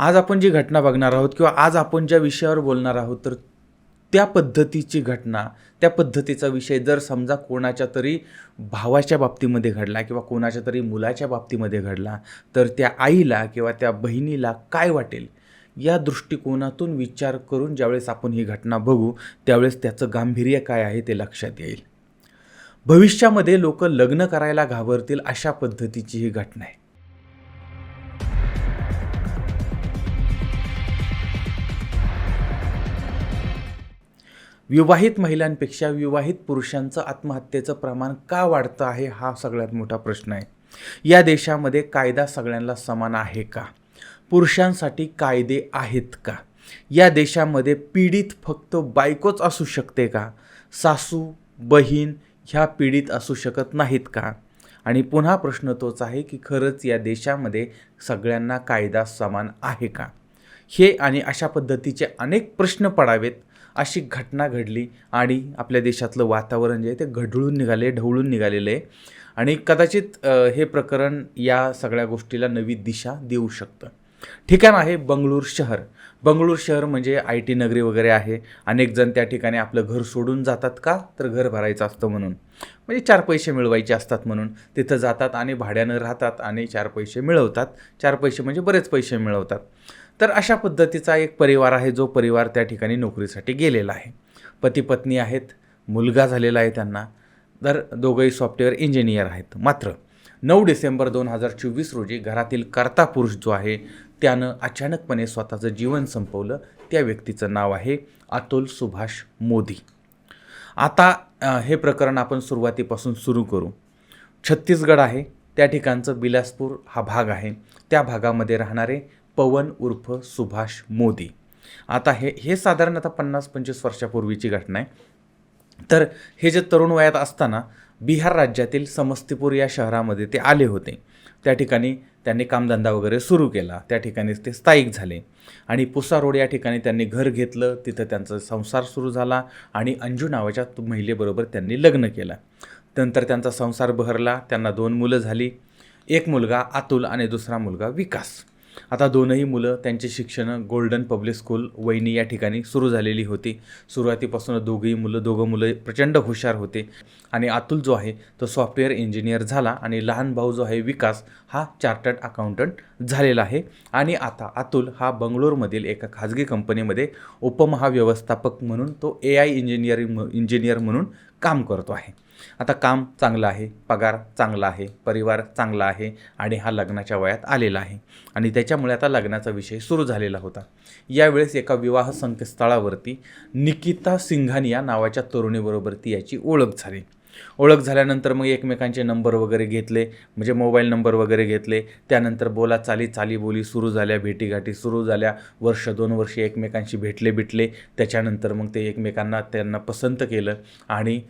आज आपण जी घटना बघणार आहोत किंवा आज आपण ज्या विषयावर बोलणार आहोत तर त्या पद्धतीची घटना त्या पद्धतीचा विषय जर समजा कोणाच्या तरी भावाच्या बाबतीमध्ये घडला किंवा कोणाच्या तरी मुलाच्या बाबतीमध्ये घडला तर त्या आईला किंवा त्या बहिणीला काय वाटेल? या दृष्टिकोनातून विचार करून ज्यावेळेस आपण ही घटना बघू त्यावेळेस त्याचं गांभीर्य काय आहे ते लक्षात येईल. भविष्यामध्ये लोक लग्न करायला घाबरतील अशा पद्धतीची ही घटना आहे. विवाहित महिलांपेक्षा विवाहित पुरुषांचं आत्महत्येचं प्रमाण का वाढतं आहे हा सगळ्यात मोठा प्रश्न आहे. या देशामध्ये कायदा सगळ्यांना समान आहे का? पुरुषांसाठी कायदे आहेत का? या देशामध्ये पीडित फक्त बायकोच असू शकते का? सासू बहीण ह्या पीडित असू शकत नाहीत का? आणि पुन्हा प्रश्न तोच आहे की खरंच या देशामध्ये सगळ्यांना कायदा समान आहे का? हे आणि अशा पद्धतीचे अनेक प्रश्न पडावेत. अशी घटना घडली आणि आपल्या देशातलं वातावरण जे आहे ते घडळून निघाले ढवळून निघालेलं आहे. आणि कदाचित हे प्रकरण या सगळ्या गोष्टीला नवी दिशा देऊ शकतं. ठिकाण आहे बंगळूर शहर. बंगळूर शहर म्हणजे आय टी नगरी वगैरे आहे. अनेक जण त्या ठिकाणी आपलं घर सोडून जातात का? तर घर भरायचं असतं म्हणून. म्हणजे चार पैसे मिळवायचे असतात म्हणून. तिथं जातात आणि भाड्यानं राहतात आणि चार पैसे मिळवतात. चार पैसे म्हणजे बरेच पैसे मिळवतात. तर अशा पद्धतीचा एक परिवार आहे जो परिवार त्या ठिकाणी नोकरीसाठी गेलेला आहे. पती पत्नी आहेत मुलगा झालेला आहे त्यांना. तर दोघंही सॉफ्टवेअर इंजिनियर आहेत. मात्र नऊ डिसेंबर दोन हजार चोवीस रोजी घरातील कर्ता पुरुष जो आहे त्यानं अचानकपणे स्वतःचं जीवन संपवलं. त्या व्यक्तीचं नाव आहे अतुल सुभाष मोदी. आता हे प्रकरण आपण सुरुवातीपासून सुरू करू. छत्तीसगड आहे. त्या ठिकाणचं बिलासपूर हा भाग आहे. त्या भागामध्ये राहणारे पवन उर्फ सुभाष मोदी. आता हे हे साधारण आता पन्नास पंचवीस वर्षापूर्वीची घटना आहे. तर हे जे तरुण वयात असताना बिहार राज्यातील समस्तीपूर या शहरामध्ये ते आले होते. त्या ठिकाणी त्यांनी कामधंदा वगैरे सुरू केला. त्या ठिकाणीच ते स्थायिक झाले. आणि पुसा रोड या ठिकाणी त्यांनी घर घेतलं. तिथं त्यांचा संसार सुरू झाला आणि अंजू नावाच्या महिलेबरोबर त्यांनी लग्न केलं. नंतर त्यांचा संसार बहरला. त्यांना दोन मुलं झाली. एक मुलगा अतुल आणि दुसरा मुलगा विकास. आता दोनही मुलं त्यांचे शिक्षण गोल्डन पब्लिक स्कूल वैनी या ठिकाणी सुरू झालेली होती. सुरुवातीपासून दोघंही मुलं दोघं मुलं प्रचंड हुशार होते. आणि अतुल जो आहे तो सॉफ्टवेअर इंजिनियर झाला आणि लहान भाऊ जो आहे विकास हा चार्टर्ड अकाउंटंट झालेला आहे. आणि आता अतुल हा बंगलोरमधील एका खाजगी कंपनीमध्ये उपमहाव्यवस्थापक म्हणून तो ए आय इंजिनिअरिंग इंजिनियर म्हणून काम करतो आहे. आता काम चांगलं आहे पगार चांगला आहे परिवार चांगला आहे आणि हा लग्नाच्या वयात आलेला आहे. आणि त्याच्यामुळे आता लग्नाचा विषय सुरू झालेला होता. यावेळेस एका विवाह संकेतस्थळावरती निकिता सिंघानिया नावाच्या तरुणीबरोबर ती याची ओळख झाली. ओळख झाल्यानंतर मग एकमेकांचे नंबर वगैरे घेतले म्हणजे मोबाईल नंबर वगैरे घेतले. त्यानंतर बोला चाली चालीबोली सुरू झाल्या भेटीगाठी सुरू झाल्या. वर्ष दोन वर्ष एकमेकांशी भेटले बिटले. त्याच्यानंतर मग ते एकमेकांना त्यांना पसंत केलं आणि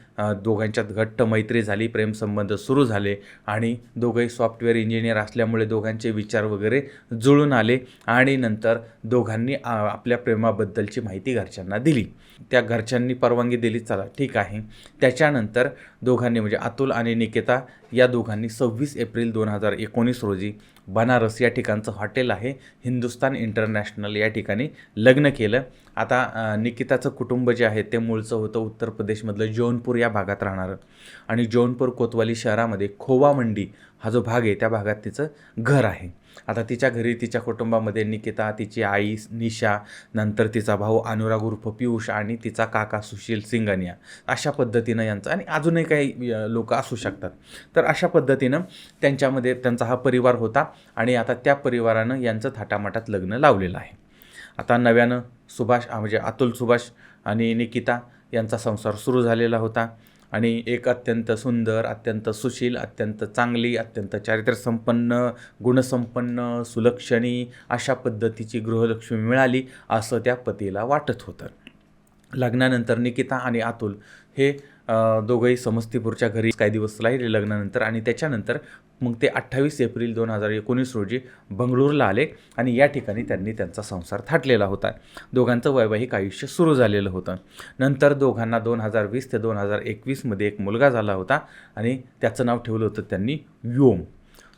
दोघांच्यात घट्ट मैत्री झाली प्रेमसंबंध सुरू झाले आणि दोघंही सॉफ्टवेअर इंजिनियर असल्यामुळे दोघांचे विचार वगैरे जुळून आले आणि नंतर दोघांनी आपल्या प्रेमाबद्दलची माहिती घरच्यांना दिली. त्या घरच्यांनी परवानगी दिली चला ठीक आहे. त्याच्यानंतर दोघांनी म्हणजे अतुल आणि निकेता या दोघांनी सव्वीस एप्रिल दोन हजार एकोणीस रोजी बनारस या ठिकाणचं हॉटेल आहे. हिंदुस्तान इंटरनॅशनल या ठिकाणी लग्न केलं. आता निकिताचं कुटुंब जे आहे ते मूळचं होतं उत्तर प्रदेशमधलं जौनपूर या भागात राहणारं. आणि जौनपूर कोतवाली शहरामध्ये खोवा मंडी हा जो भाग आहे त्या भागात तिचं घर आहे. आता तिच्या घरी तिच्या कुटुंबामध्ये निकिता तिची आई निशा नंतर तिचा भाऊ अनुराग उर्फ पियुष आणि तिचा काका सुशील सिंगानिया अशा पद्धतीनं यांचं आणि अजूनही काही लोक असू शकतात. तर अशा पद्धतीनं त्यांच्यामध्ये त्यांचा हा परिवार होता आणि आता त्या परिवारानं यांचं थाटामाटात लग्न लावलेलं आहे. आता नव्यानं सुभाष म्हणजे अतुल सुभाष आणि निकिता यांचा संसार सुरू झालेला होता. आणि एक अत्यंत सुंदर अत्यंत सुशील अत्यंत चांगली अत्यंत चारित्र्यसंपन्न गुणसंपन्न सुलक्षणी अशा पद्धतीची गृहलक्ष्मी मिळाली असं त्या पतीला वाटत होतं. लग्नानंतर निकिता आणि अतुल हे दोघंही समस्तीपूरच्या घरी काही दिवस राहिले लग्नानंतर आणि त्याच्यानंतर मग ते अठ्ठावीस एप्रिल दोन हजार एकोणीस रोजी बंगळूरला आले आणि या ठिकाणी त्यांनी त्यांचा संसार थाटलेला होता. दोघांचं वैवाहिक आयुष्य सुरू झालेलं होतं. नंतर दोघांना दोन हजार वीस ते दोन हजार एकवीसमध्ये एक मुलगा झाला होता आणि त्याचं नाव ठेवलं होतं त्यांनी व्योम.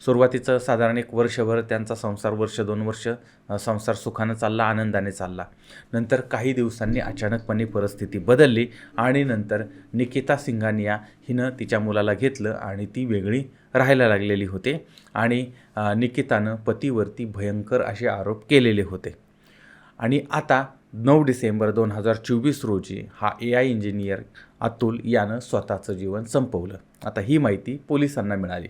सुरुवातीचं साधारण एक वर्षभर त्यांचा संसार वर्ष दोन वर्ष संसार सुखानं चालला आनंदाने चालला. नंतर काही दिवसांनी अचानकपणे परिस्थिती बदलली आणि नंतर निकिता सिंघानिया हिनं तिच्या मुलाला घेतलं आणि ती वेगळी राहायला लागलेली होते आणि निकितानं पतीवरती भयंकर असे आरोप केलेले होते. आणि आता नऊ डिसेंबर दोन हजार चोवीस रोजी हा ए आय इंजिनियर अतुल यानं स्वतःचं जीवन संपवलं. आता ही माहिती पोलिसांना मिळाली.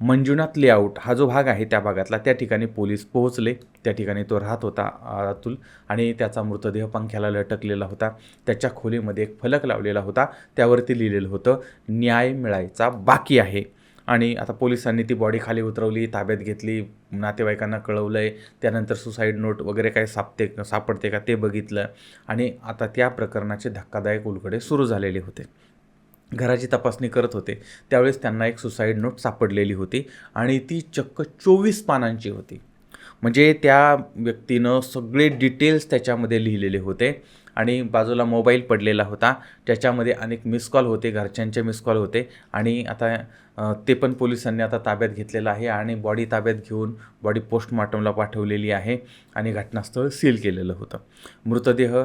मंजुनाथ लेआउट हा जो भाग आहे त्या भागातला त्या ठिकाणी पोलीस पोहोचले. त्या ठिकाणी तो राहत होता अतुल आणि त्याचा मृतदेह पंख्याला लटकलेला होता. त्याच्या खोलीमध्ये एक फलक लावलेला होता. त्यावरती लिहिलेलं होतं न्याय मिळायचा बाकी आहे. आणि आता पोलिसांनी ती बॉडी खाली उतरवली ताब्यात घेतली नातेवाईकांना कळवलं आहे त्यानंतर सुसाईड नोट वगैरे काय सापते सापडते का ते बघितलं. आणि आता त्या प्रकरणाचे धक्कादायक उलगडे सुरू झालेले होते. घराची तपासणी करत होते. त्यावेळेस त्यांना एक सुसाईड नोट सापडलेली होती आणि ती चक्क चोवीस पानांची होती. म्हणजे त्या व्यक्तीनं सगळे डिटेल्स त्याच्यामध्ये लिहिलेले होते आणि बाजूला मोबाईल पडलेला होता. त्याच्यामध्ये अनेक मिस कॉल होते घरच्यांचे मिस कॉल होते आणि आता ते पण पोलिसांनी आता ताब्यात घेतलेलं आहे आणि बॉडी ताब्यात घेऊन बॉडी पोस्टमॉर्टमला पाठवलेली आहे आणि घटनास्थळ सील केलेलं होतं. मृतदेह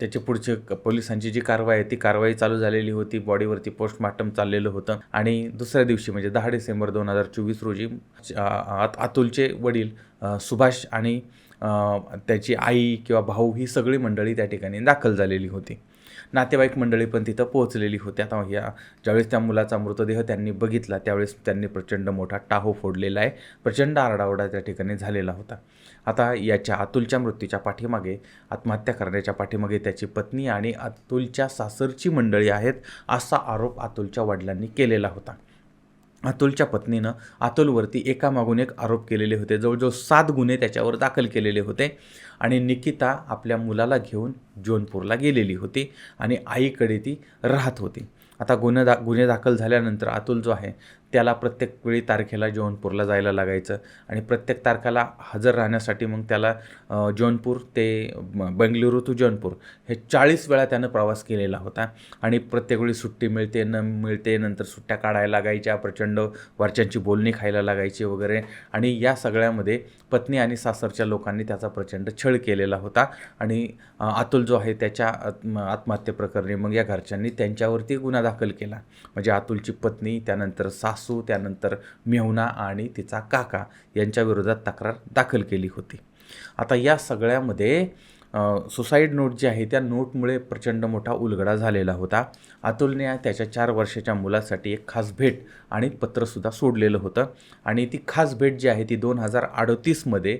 त्याचे पुढचे पोलिसांची जी कारवाई आहे ती कारवाई चालू झालेली होती. बॉडीवरती पोस्टमार्टम चाललेलं होतं. आणि दुसऱ्या दिवशी म्हणजे दहा डिसेंबर दोन हजार चोवीस रोजी अतुलचे वडील सुभाष आणि त्याची आई किंवा भाऊ ही सगळी मंडळी त्या ठिकाणी दाखल झालेली होती. नातेवाईक मंडळी पण तिथं पोहोचलेली होती आता या ज्यावेळेस त्या मुलाचा मृतदेह त्यांनी बघितला त्यावेळेस त्यांनी प्रचंड मोठा टाहो फोडलेला आहे. प्रचंड आरडाओरडा त्या ठिकाणी झालेला होता. आता याच्या अतुलच्या मृत्यूच्या पाठीमागे आत्महत्या करण्याच्या पाठीमागे त्याची पत्नी आणि अतुलच्या सासरची मंडळी आहेत असा आरोप अतुलच्या वडिलांनी केलेला होता. अतुलच्या पत्नीनं अतुलवरती एकामागून एक आरोप केलेले होते. जवळजवळ सात गुन्हे त्याच्यावर दाखल केलेले होते. आणि निकिता आपल्या मुलाला घेऊन जौनपूरला गेलेली होती आणि आईकडे ती राहत होती. आता गुन्हे दा गुन्हे दाखल झाल्यानंतर अतुल जो आहे त्याला प्रत्येक वेळी तारखेला जौनपूरला जायला लागायचं आणि प्रत्येक तारखेला हजर राहण्यासाठी मग त्याला जौनपूर ते म- बेंगलुरू टू जौनपूर हे चाळीस वेळा त्यानं प्रवास केलेला होता. आणि प्रत्येक वेळी सुट्टी मिळते न मिळते नंतर सुट्ट्या काढायला लागायच्या प्रचंड वरच्यांची बोलणी खायला लागायची वगैरे. आणि या सगळ्यामध्ये पत्नी आणि सासरच्या लोकांनी त्याचा प्रचंड छळ केलेला होता. आणि अतुल जो आहे त्याच्या आत्म आत्महत्येप्रकरणी मग या घरच्यांनी त्यांच्यावरती गुन्हा दाखल केला. म्हणजे अतुलची पत्नी त्यानंतर सास त्यानंतर मेहुणा आणि तिचा काका यांच्या विरोधात तक्रार दाखल केली होती. आता या सगळ्यामध्ये सुसाईड नोट जी आहे त्या नोटमुळे प्रचंड मोठा उलगडा झालेला होता. अतुलने त्याच्या चार वर्षाच्या मुलासाठी एक खास भेट आणि पत्रसुद्धा सोडलेलं होतं. आणि ती खास भेट जी आहे ती दोन हजार अडतीसमध्ये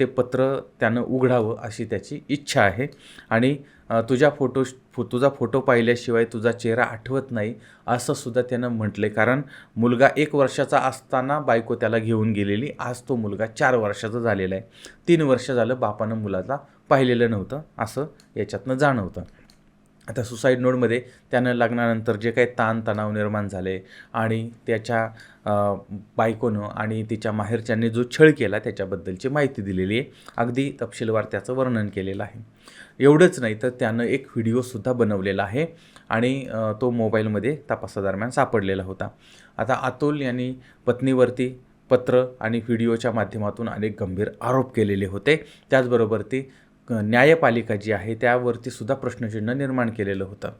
ते पत्र त्यानं उघडावं अशी त्याची इच्छा आहे. आणि तुझ्या फोटो फो तुझा फोटो पाहिल्याशिवाय तुझा चेहरा आठवत नाही असं सुद्धा त्यानं आहे कारण मुलगा एक वर्षाचा असताना बायको त्याला घेऊन गेलेली. आज तो मुलगा चार वर्षाचा झालेला आहे. तीन वर्ष झालं बापानं मुलाला पाहिलेलं नव्हतं असं याच्यातनं जाणवतं. आता सुसाईड नोटमध्ये त्यानं लग्नानंतर जे काही ताणतणाव निर्माण झाले आणि त्याच्या बायकोनं आणि तिच्या माहेरच्यांनी जो छळ केला त्याच्याबद्दलची माहिती दिलेली आहे. अगदी तपशीलवार त्याचं वर्णन केलेलं आहे. एवढंच नाही तर त्यानं एक व्हिडिओसुद्धा बनवलेला आहे आणि तो मोबाईलमध्ये तपासादरम्यान सापडलेला होता. आता अतुल यांनी पत्नीवरती पत्र आणि व्हिडिओच्या माध्यमातून अनेक गंभीर आरोप केलेले होते. त्याचबरोबर ती न्यायपालिका जी आहे त्यावरती सुद्धा प्रश्नचिन्ह निर्माण केलेलं होतं.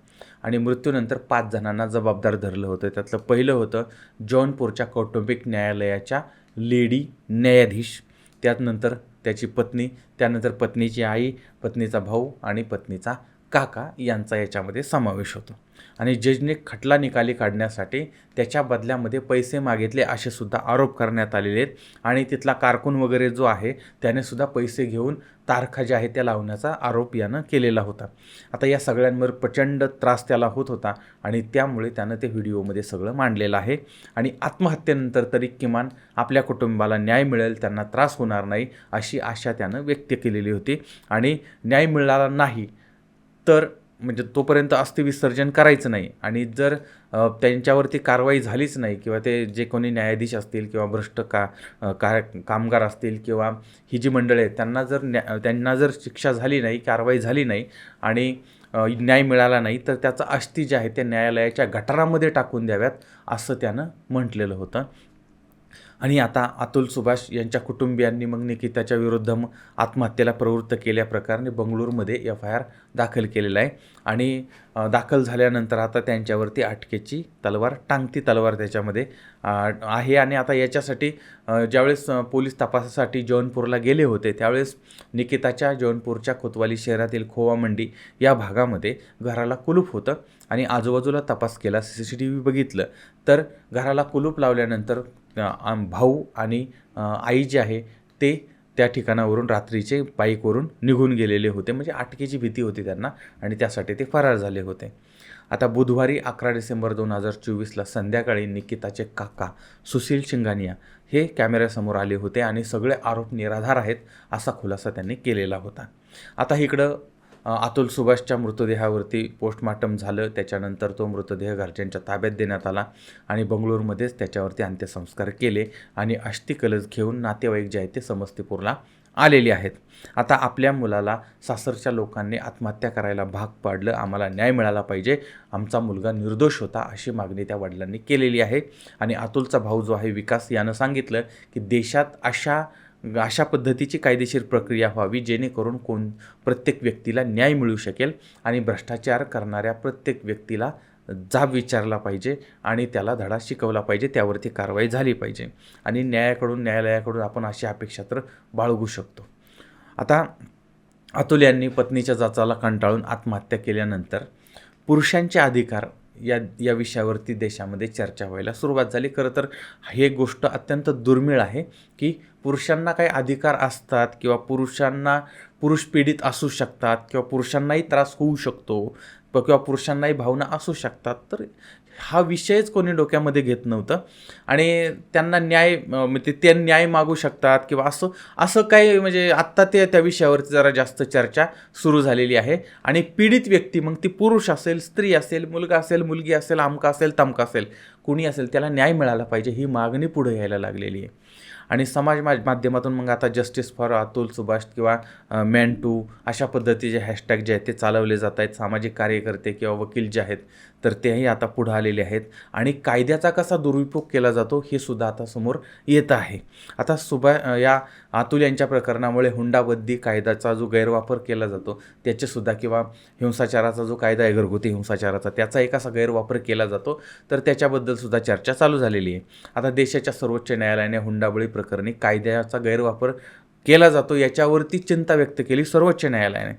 आणि मृत्यूनंतर पाच जणांना जबाबदार धरलं होतं. त्यातलं पहिलं होतं जौनपूरच्या कौटुंबिक न्यायालयाच्या लेडी न्यायाधीश. त्यानंतर त्याची पत्नी त्यानंतर पत्नीची आई पत्नीचा भाऊ आणि पत्नीचा काका यांचा याच्यामध्ये समावेश होतो. आणि जजने खटला निकाली काढण्यासाठी त्याच्या बदल्यामध्ये पैसे मागितले असे सुद्धा आरोप करण्यात आलेले आहेत. आणि तिथला कारकून वगैरे जो आहे त्याने सुद्धा पैसे घेऊन तारखा ज्या आहेत त्या लावण्याचा आरोप यानं केलेला होता. आता या सगळ्यांवर प्रचंड त्रास त्याला होत होता आणि त्यामुळे त्यानं ते व्हिडिओमध्ये सगळं मांडलेलं आहे. आणि आत्महत्येनंतर तरी किमान आपल्या कुटुंबाला न्याय मिळेल त्यांना त्रास होणार नाही अशी आशा त्यानं व्यक्त केलेली होती. आणि न्याय मिळाला नाही तर म्हणजे तोपर्यंत अस्थिविसर्जन करायचं नाही. आणि जर त्यांच्यावरती कारवाई झालीच नाही किंवा ते जे कोणी न्यायाधीश असतील किंवा भ्रष्ट का कार का कामगार असतील किंवा ही जी मंडळी आहेत त्यांना जर न्या त्यांना जर शिक्षा झाली नाही कारवाई झाली नाही आणि न्याय मिळाला नाही तर त्याचा अस्थि जे आहे त्या न्यायालयाच्या गटारामध्ये टाकून द्याव्यात असं त्यानं म्हटलेलं होतं. आणि आता अतुल सुभाष यांच्या कुटुंबियांनी मग निकिताच्या विरुद्ध म- आत्महत्येला प्रवृत्त केल्याप्रकारे बंगळूरमध्ये एफ आय आर दाखल केलेला आहे. आणि दाखल झाल्यानंतर आता त्यांच्यावरती अटकेची तलवार टांगती तलवार त्याच्यामध्ये आहे. आणि आता याच्यासाठी ज्यावेळेस पोलीस तपासासाठी जौनपूरला गेले होते त्यावेळेस निकिताच्या जौनपूरच्या कोतवाली शहरातील खोवा मंडी या भागामध्ये घराला कुलूप होतं. आणि आजूबाजूला तपास केला सी सी टी व्ही बघितलं तर घराला कुलूप लावल्यानंतर भाऊ आणि आई जे आहे ते त्या ठिकाणावरून रात्रीचे बाईकवरून निघून गेलेले होते. म्हणजे अटकेची भीती होती त्यांना आणि त्यासाठी ते फरार झाले होते. आता बुधवारी अकरा डिसेंबर दोन हजार चोवीसला संध्याकाळी निकिताचे काका सुशील शिंगानिया हे कॅमेऱ्यासमोर आले होते आणि सगळे आरोप निराधार आहेत असा खुलासा त्यांनी केलेला होता. आता इकडं अतुल सुभाषच्या मृतदेहावरती पोस्टमार्टम झालं. त्याच्यानंतर तो मृतदेह घरच्यांच्या ताब्यात देण्यात आला आणि बंगळूरमध्येच त्याच्यावरती अंत्यसंस्कार केले आणि अष्टिकलज घेऊन नातेवाईक जे आहेत ते समस्तीपूरला आलेले आहेत. आता आपल्या मुलाला सासरच्या लोकांनी आत्महत्या करायला भाग पाडलं. आम्हाला न्याय मिळाला पाहिजे. आमचा मुलगा निर्दोष होता अशी मागणी त्या वडिलांनी केलेली आहे. आणि अतुलचा भाऊ जो आहे विकास यानं सांगितलं की देशात अशा अशा पद्धतीची कायदेशीर प्रक्रिया व्हावी जेणेकरून कोण प्रत्येक व्यक्तीला न्याय मिळू शकेल आणि भ्रष्टाचार करणाऱ्या प्रत्येक व्यक्तीला जाब विचारला पाहिजे आणि त्याला धडा शिकवला पाहिजे त्यावरती कारवाई झाली पाहिजे. आणि न्यायाकडून न्यायालयाकडून आपण अशी अपेक्षा तर बाळगू शकतो. आता अतुल यांनी पत्नीच्या जाचाला कंटाळून आत्महत्या केल्यानंतर पुरुषांचे अधिकार या या विषयावरती देशामध्ये चर्चा व्हायला सुरुवात झाली. खरं तर हे गोष्ट अत्यंत दुर्मिळ आहे की पुरुषांना काही अधिकार असतात किंवा पुरुषांना पुरुष पीडित असू शकतात किंवा पुरुषांनाही त्रास होऊ शकतो किंवा पुरुषांनाही भावना असू शकतात तर हा विषयच कोणी डोक्यामध्ये घेत नव्हतं. आणि त्यांना न्याय म्हणजे ते न्याय मागू शकतात किंवा असं असं काही म्हणजे आत्ता ते त्या विषयावरती जरा जास्त चर्चा सुरू झालेली आहे. आणि पीडित व्यक्ती मग ती पुरुष असेल स्त्री असेल मुलगा असेल मुलगी असेल आमका असेल तमका असेल कुणी असेल त्याला न्याय मिळाला पाहिजे ही मागणी पुढे यायला लागलेली आहे. आणि समाज मा माध्यमातून मग आता जस्टिस फॉर अतुल सुभाष किंवा मॅन टू अशा पद्धतीचे हॅशटॅग जे आहेत ते चालवले जात आहेत. सामाजिक कार्यकर्ते किंवा वकील जे आहेत तर तेही आता पुढं आलेले आहेत. आणि कायद्याचा कसा दुरुपयोग केला जातो हे सुद्धा आता समोर येत आहे. आता सुभा या अतुल यांच्या प्रकरणामुळे हुंडाबद्दी कायद्याचा जो गैरवापर केला जातो त्याचेसुद्धा किंवा हिंसाचाराचा जो कायदा आहे घरगुती हिंसाचाराचा त्याचा एक असा गैरवापर केला जातो. तर त्याच्याबद्दल सुद्धा चर्चा चालू झालेली आहे. आता देशाच्या सर्वोच्च न्यायालयाने हुंडाबळी प्रकरणी कायद्याचा गैरवापर केला जातो याच्यावरती चिंता व्यक्त केली सर्वोच्च न्यायालयाने.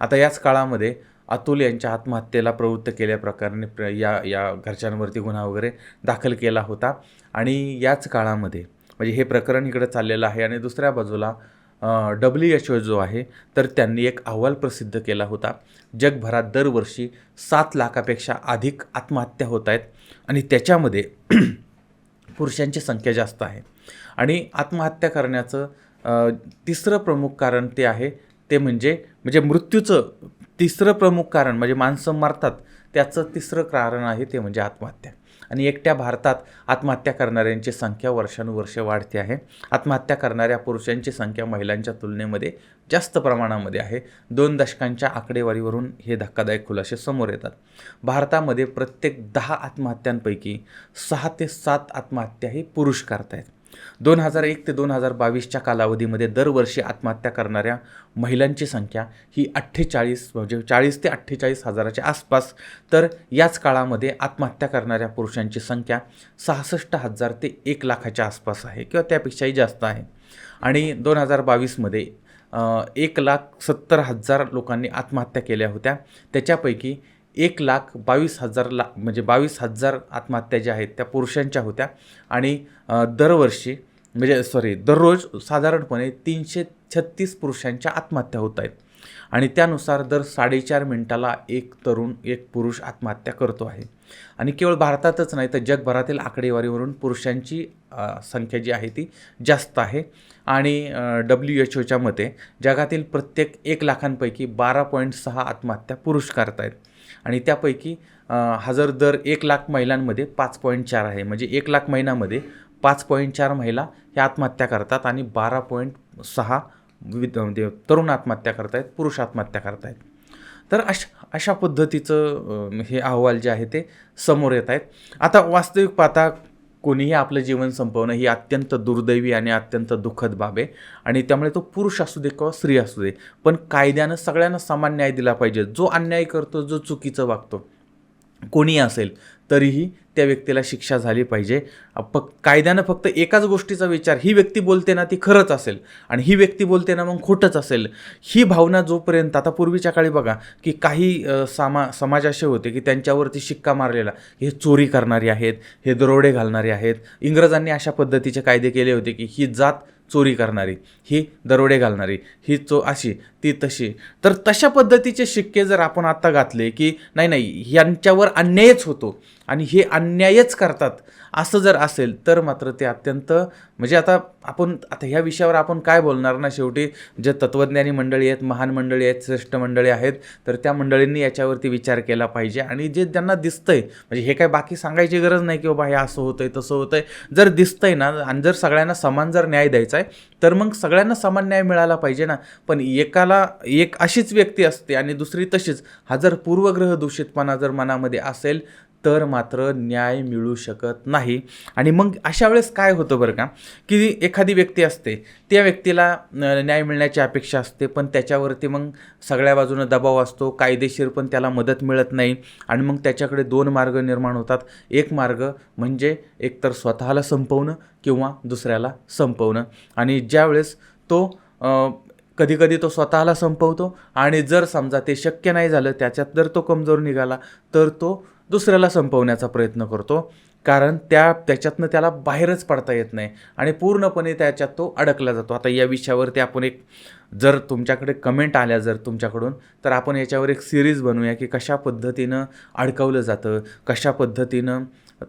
आता याच काळामध्ये अतुल यांच्या आत्महत्येला प्रवृत्त केल्याप्रकारे प्र या या घरच्यांवरती गुन्हा वगैरे दाखल केला होता. आणि याच काळामध्ये म्हणजे हे प्रकरण इकडं चाललेलं आहे आणि दुसऱ्या बाजूला डब्ल्यू एच ओ जो आहे तर त्यांनी एक अहवाल प्रसिद्ध केला होता. जगभरात दरवर्षी सात लाखापेक्षा अधिक आत्महत्या होत आहेत आणि त्याच्यामध्ये पुरुषांची संख्या जास्त आहे. आणि आत्महत्या करण्याचं तिसरं प्रमुख कारण ते आहे ते म्हणजे म्हणजे मृत्यूचं तिसरं प्रमुख कारण म्हणजे माणसं मरतात त्याचं तिसरं कारण आहे ते म्हणजे आत्महत्या. आणि एकट्या भारतात आत्महत्या करणाऱ्यांची संख्या वर्षानुवर्षे वाढते आहे. आत्महत्या करणाऱ्या पुरुषांची संख्या महिलांच्या तुलनेमध्ये जास्त प्रमाणामध्ये आहे. दोन दशकांच्या आकडेवारीवरून हे धक्कादायक खुलासे समोर येतात. भारतामध्ये प्रत्येक दहा आत्महत्यांपैकी सहा ते सात आत्महत्या ही पुरुष करतायत. दोन हजार एक ते दोन हजार बावीसच्या कालावधीमध्ये दरवर्षी आत्महत्या करणाऱ्या महिलांची संख्या ही अठ्ठेचाळीस म्हणजे चाळीस ते अठ्ठेचाळीस हजाराच्या आसपास. तर याच काळामध्ये आत्महत्या करणाऱ्या पुरुषांची संख्या सहासष्ट हजार ते एक लाखाच्या आसपास आहे किंवा त्यापेक्षाही जास्त आहे. आणि दोन हजार बावीसमध्ये एक लाख सत्तर हजार लोकांनी आत्महत्या केल्या होत्या. त्याच्यापैकी एक लाख बावीस हजार ला म्हणजे बावीस हजार आत्महत्या ज्या आहेत त्या पुरुषांच्या होत्या. आणि दरवर्षी म्हणजे सॉरी दररोज साधारणपणे तीनशे छत्तीस पुरुषांच्या आत्महत्या होत आहेत. आणि त्यानुसार दर साडेचार मिनिटाला एक तरुण एक पुरुष आत्महत्या करतो आहे. आणि केवळ भारतातच नाही तर जगभरातील आकडेवारीवरून पुरुषांची संख्या जी आहे ती जास्त आहे. आणि डब्ल्यू एच ओच्या मते जगातील प्रत्येक एक लाखांपैकी बारा पॉईंट सहा आत्महत्या पुरुष करतायत. आणि त्यापैकी हजर दर एक लाख महिलांमध्ये पाच पॉईंट चार आहे. म्हणजे एक लाख महिन्यामध्ये पाच पॉईंट चार महिला ह्या आत्महत्या करतात आणि बारा पॉईंट सहा विद म्हणजे तरुण आत्महत्या करतायत पुरुष आत्महत्या करतायत. तर अशा अशा पद्धतीचं हे अहवाल जे आहे ते समोर येत आहेत आता वास्तविक पाहता कोणीही आपलं जीवन संपवणं ही अत्यंत दुर्दैवी आणि अत्यंत दुःखद बाब आहे. आणि त्यामुळे तो पुरुष असू दे किंवा स्त्री असू दे पण कायद्यानं सगळ्यांना समान न्याय दिला पाहिजे. जो अन्याय करतो जो चुकीचं वागतो. कोणी असेल तरीही त्या व्यक्तीला शिक्षा झाली पाहिजे. प कायद्यानं फक्त एकाच गोष्टीचा विचार ही व्यक्ती बोलते ना ती खरंच असेल आणि ही व्यक्ती बोलते ना मग खोटंच असेल. ही भावना जोपर्यंत आता पूर्वीच्या काळी बघा की काही सामा समाज असे होते की त्यांच्यावरती शिक्का मारलेला हे चोरी करणारे आहेत हे दरोडे घालणारे आहेत. इंग्रजांनी अशा पद्धतीचे कायदे केले होते की ही जात चोरी करणारी ही दरोडे घालणारी ही चो अशी ती तशी. तर तशा पद्धतीचे शिक्के जर आपण आत्ता घातले की नाही नाही यांच्यावर अन्यायच होतो आणि हे अन्यायच करतात. असं जर असेल तर मात्र ते अत्यंत म्हणजे आता आपण आता ह्या विषयावर आपण काय बोलणार ना शेवटी? जे तत्त्वज्ञानी मंडळी आहेत महान मंडळी आहेत श्रेष्ठ मंडळी आहेत तर त्या मंडळींनी याच्यावरती विचार केला पाहिजे. आणि जे त्यांना दिसतंय म्हणजे हे काय बाकी सांगायची गरज नाही की बाबा हे असं होतंय तसं होतंय. जर दिसतंय ना आणि जर सगळ्यांना समान जर न्याय द्यायचा आहे तर मग सगळ्यांना समान न्याय मिळाला पाहिजे ना. पण एकाला एक अशीच व्यक्ती असते आणि दुसरी तशीच. हा जर पूर्वग्रह दूषितपणा जर मनामध्ये असेल तर मात्र न्याय मिळू शकत नाही. आणि मग अशा वेळेस काय होतं बरं का की एखादी व्यक्ती असते त्या व्यक्तीला न्याय मिळण्याची अपेक्षा असते पण त्याच्यावरती मग सगळ्या बाजूनं दबाव असतो कायदेशीर पण त्याला मदत मिळत नाही आणि मग त्याच्याकडे दोन मार्ग निर्माण होतात. एक मार्ग म्हणजे एकतर स्वतःला संपवणं किंवा दुसऱ्याला संपवणं. आणि ज्यावेळेस तो कधीकधी तो स्वतःला संपवतो आणि जर समजा ते शक्य नाही झालं त्याच्यात जर तो कमजोर निघाला तर तो दुसऱ्याला संपवण्याचा प्रयत्न करतो. कारण त्या त्याच्यातनं त्याला बाहेरच पडता येत नाही. आणि पूर्णपणे त्याच्यात तो अडकला जातो. आता या विषयावरती आपण एक जर तुमच्याकडे कमेंट आल्या जर तुमच्याकडून तर आपण याच्यावर एक सिरीज बनवूया की कशा पद्धतीनं अडकवलं जातं कशा पद्धतीनं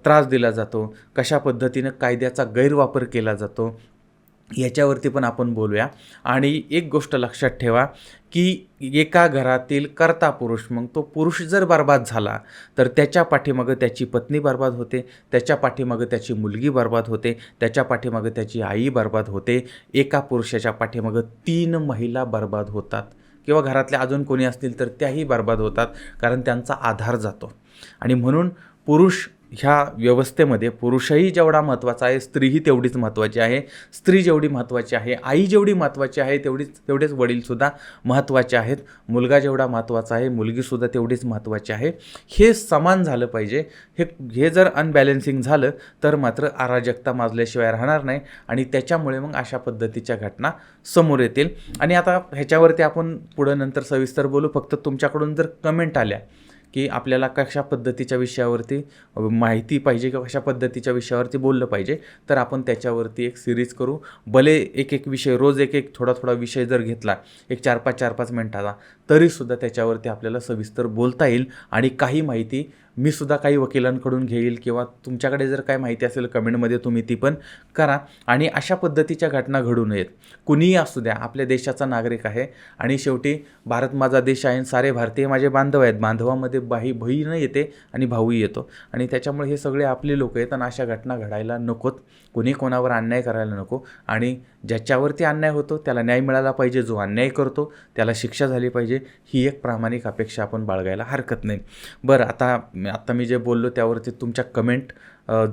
त्रास दिला जातो कशा पद्धतीनं कायद्याचा गैरवापर केला जातो याच्यावरती पण आपण बोलूया. आणि एक गोष्ट लक्षात ठेवा की एका घरातील कर्ता पुरुष मग तो पुरुष जर बर्बाद झाला तर त्याच्या पाठीमागं त्याची पत्नी बर्बाद होते त्याच्या पाठीमागं त्याची मुलगी बर्बाद होते त्याच्या पाठीमागं त्याची आई बर्बाद होते एका पुरुषाच्या पाठीमागं तीन महिला बर्बाद होतात. किंवा घरातल्या अजून कोणी असतील तर त्याही बर्बाद होतात कारण त्यांचा आधार जातो. आणि म्हणून पुरुष ह्या व्यवस्थेमध्ये पुरुषही जेवढा महत्त्वाचा आहे स्त्रीही तेवढीच महत्त्वाची आहे. स्त्री जेवढी महत्त्वाची आहे आई जेवढी महत्त्वाची आहे तेवढीच तेवढेच वडीलसुद्धा महत्त्वाचे आहेत. मुलगा जेवढा महत्त्वाचा आहे मुलगीसुद्धा तेवढीच महत्त्वाची आहे. हे समान झालं पाहिजे. हे हे जर अनबॅलेन्सिंग झालं तर मात्र अराजकता माजल्याशिवाय राहणार नाही आणि त्याच्यामुळे मग अशा पद्धतीच्या घटना समोर येतील. आणि आता ह्याच्यावरती आपण पुढं नंतर सविस्तर बोलू. फक्त तुमच्याकडून जर कमेंट आल्या की आपल्याला कशा पद्धतीच्या विषयावरती माहिती पाहिजे किंवा कशा पद्धतीच्या विषयावरती बोललं पाहिजे तर आपण त्याच्यावरती एक सिरीज करू. भले एक एक विषय रोज एक एक थोडा थोडा विषय जर घेतला एक चार पाच चार पाच मिनटाचा तरीसुद्धा त्याच्यावरती आपल्याला सविस्तर बोलता येईल आणि काही माहिती मी सुद्धा काही वकिलांकडून घेईल किंवा तुमच्याकडे जर काय माहिती असेल कमेंटमध्ये तुम्ही ती पण करा. आणि अशा पद्धतीच्या घटना घडू नयेत. कुणीही असू द्या आपल्या देशाचा नागरिक आहे. आणि शेवटी भारत माझा देश आहे आणि सारे भारतीय माझे बांधव आहेत. बांधवामध्ये बाही बहीण येते आणि भाऊही येतो. आणि त्याच्यामुळे हे सगळे आपले लोक आहेत आणि अशा घटना घडायला नकोत. कोणी कोणावर अन्याय करायला नको. आणि ज्याच्यावरती अन्याय होतो त्याला न्याय मिळाला पाहिजे जो अन्याय करतो त्याला शिक्षा झाली पाहिजे ही एक प्रामाणिक अपेक्षा आपण बाळगायला हरकत नाही. बरं आता आत्ता मी जे बोललो त्यावरती तुमच्या कमेंट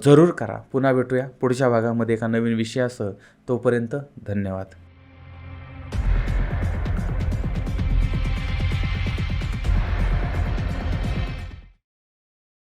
जरूर करा. पुन्हा भेटूया पुढच्या भागामध्ये एका नवीन विषयासह. तोपर्यंत धन्यवाद.